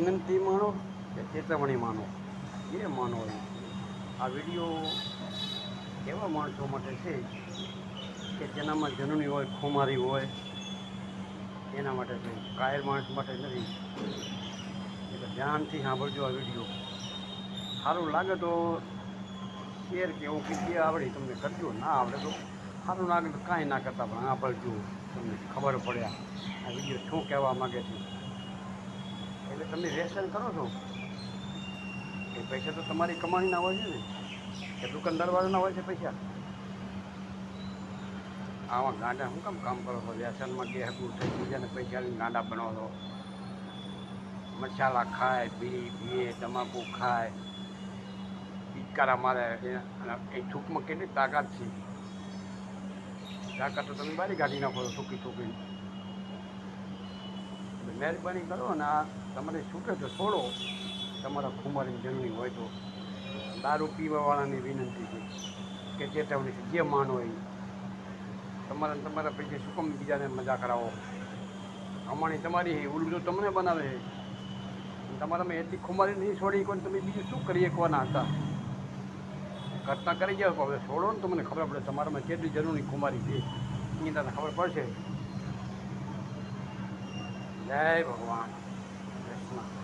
વિનંતી માનો કે ચેતવણી માનો. જે માનો આ વીડિયો એવા માણસો માટે છે કે જેનામાં જનની હોય, ખુમારી હોય, એના માટે છે. કાયર માણસ માટે નથી. એટલે ધ્યાનથી સાંભળજો આ વીડિયો. સારું લાગે તો શેર કે એવું કંઈક જે આવડે તમને કરજો. ના આવડે તો સારું લાગે તો કાંઈ ના કરતા, પણ આ તમને ખબર પડ્યા આ વીડિયો શું કહેવા માગે છે? એટલે તમે વ્યસન કરો છો? એ પૈસા તો તમારી કમાણીના હોય છે ને. કે દુકાનદારવાળાના હોય છે પૈસા. આવા ગાંડા શું કામ કામ કરો છો? વ્યસનમાં જે હકું થઈ બીજાને પૈસા લઈને ગાંડા બનાવો છો. મસાલા ખાય બી પીએ, તમાકુ ખાય. પિચકારા મારે અને એ થૂકમાં કેટલી તાકાત છે? તાકાત તો તમે બારી કાઢી નાખો છો, થૂકી થૂકીને. મહેરબાની કરો ને આ તમારે છૂટે તો છોડો. તમારા ખુમારીની જરૂરી હોય તો દારૂ પીવાવાળાની વિનંતી છે કે ચેતવણી છે જે માનો એ તમારા તમારા પૈસે શું કમ બીજાને મજા કરાવો. અમારી તમારી ઉલટું તમને બનાવે છે તમારામાં એટલી ખુમારી નહીં છોડી કોઈ તમે બીજું શું કરીએ કોના હતા? ઘટના કરી જાઓ, હવે છોડો ને તમને ખબર પડે તમારામાં કેટલી જરૂરી ખુમારી છે. એ તમને ખબર પડશે. જય ભગવાન કૃષ્ણ